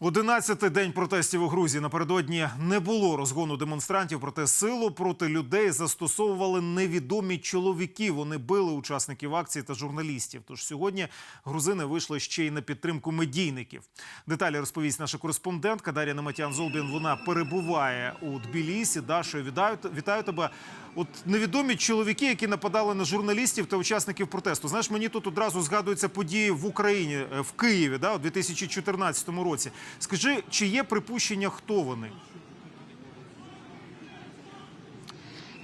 Одинадцятий день протестів у Грузії напередодні не було розгону демонстрантів, проте силу проти людей застосовували невідомі чоловіки. Вони били учасників акції та журналістів. Тож сьогодні грузини вийшли ще й на підтримку медійників. Деталі розповість наша кореспондентка Дар'я Наматян Золбін. Вона перебуває у Тбілісі. Дашою, вітаю, вітаю тебе. От невідомі чоловіки, які нападали на журналістів та учасників протесту. Знаєш, мені тут одразу згадуються події в Україні, е, в Києві, да, у 2014 році. Скажи, чи є припущення, хто вони?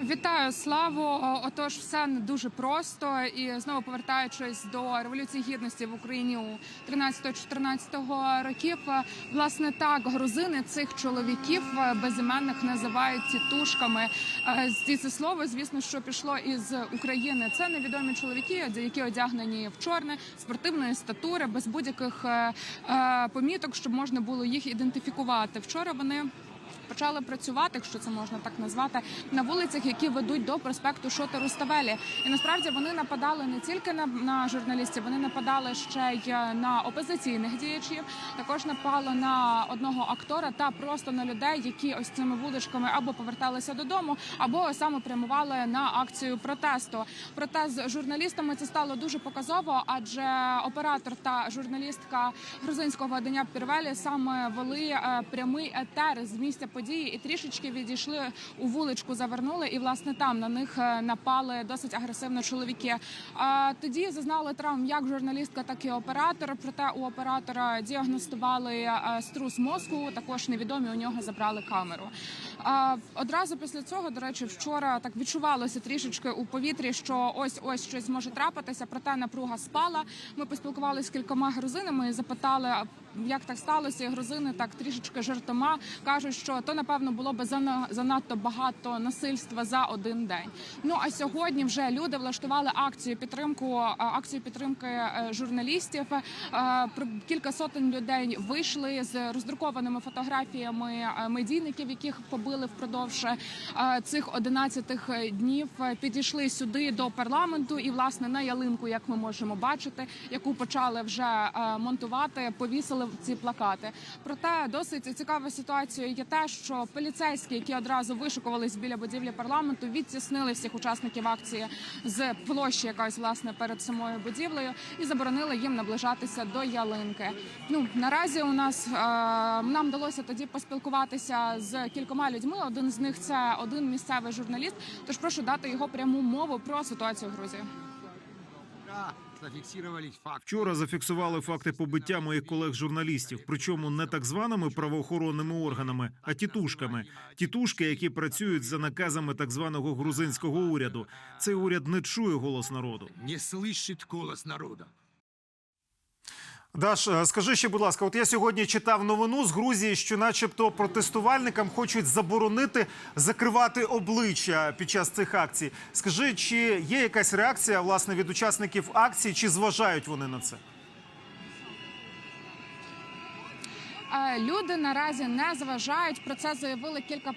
Вітаю славу. Отож, все не дуже просто. І знову повертаючись до революції гідності в Україні у 13-14 років. Власне так грузини цих чоловіків е, безіменних називають тітушками. Е, з- Це слово, звісно, що пішло із України. Це невідомі чоловіки, які одягнені в чорне спортивної статури, без будь-яких е, поміток, щоб можна було їх ідентифікувати. Вчора вони. Почали працювати, якщо це можна так назвати, на вулицях, які ведуть до проспекту Шота Руставелі. І насправді вони нападали не тільки на, на журналістів, вони нападали ще й на опозиційних діячів. Також напали на одного актора та просто на людей, які ось цими вуличками або поверталися додому, або саме прямували на акцію протесту. Проте з журналістами це стало дуже показово, адже оператор та журналістка грузинського видання Пірвелі саме вели е, прямий етер з місця події і трішечки відійшли у вуличку, завернули, і власне там на них е, напали досить агресивно чоловіки. А тоді зазнали травм як журналістка, так і оператор. Проте у оператора діагностували е, струс мозку. Також невідомі у нього забрали камеру. А одразу після цього, до речі, вчора так відчувалося трішечки у повітрі, що ось ось щось може трапитися. Проте напруга спала. Ми поспілкувалися з кількома грузинами і запитали. Як так сталося? І грузини так трішечки жартома кажуть, що то напевно було би зана- занадто багато насильства за один день. Ну а сьогодні вже люди влаштували акцію підтримку акцію підтримки е, журналістів. Е, Кілька сотень людей вийшли з роздрукованими фотографіями е, медійників, яких побили впродовж е, цих 11 днів. Е, Підійшли сюди до парламенту, і власне на ялинку, як ми можемо бачити, яку почали вже е, монтувати, повісили ці плакати. Проте досить цікава ситуація є те, що поліцейські, які одразу вишукувались біля будівлі парламенту, відтіснили всіх учасників акції з площі, якась власне перед самою будівлею, і заборонили їм наближатися до ялинки. Ну наразі у нас е, нам вдалося тоді поспілкуватися з кількома людьми. Один з них це один місцевий журналіст. Тож прошу дати його пряму мову про ситуацію в Грузії. Вчора зафіксували факти побиття моїх колег-журналістів, причому не так званими правоохоронними органами, а тітушками. Тітушки, які працюють за наказами так званого грузинського уряду. Цей уряд не чує голос народу. Не слышить голос народа. Даш, е, скажи ще, будь ласка, от я сьогодні читав новину з Грузії, що, начебто, протестувальникам хочуть заборонити закривати обличчя під час цих акцій. Скажи, чи є якась реакція власне від учасників акції, чи зважають вони на це? Люди наразі не зважають. Про це заявили кілька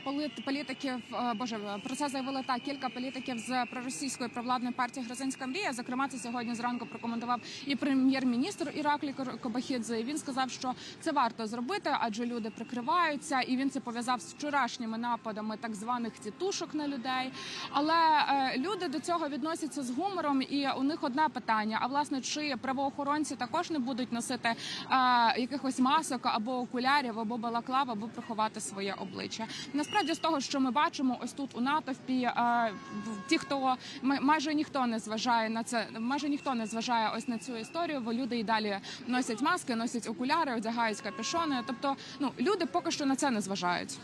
політиків. е, Боже, про це заявили так кілька політиків з проросійської провладної партії Грузинська мрія. Зокрема, це сьогодні зранку прокоментував і прем'єр-міністр Іраклі Кобахідзе. Він сказав, що це варто зробити, адже люди прикриваються, і він це пов'язав з вчорашніми нападами так званих тітушок на людей. Але е, люди до цього відносяться з гумором, і у них одне питання: а власне, чи правоохоронці також не будуть носити е, якихось масок або окулярів, або балаклав, або приховати своє обличчя? Насправді, з того, що ми бачимо, ось тут у натовпі, е, ті, хто май- майже ніхто не зважає на це, майже ніхто не зважає ось на цю історію, бо люди і далі носять маски, носять окуляри, одягають капюшони. Тобто, ну люди поки що на це не зважають.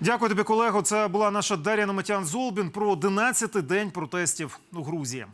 Дякую тобі, колего. Це була наша Дар'я Наметян Золбін про 11-й день протестів у Грузії.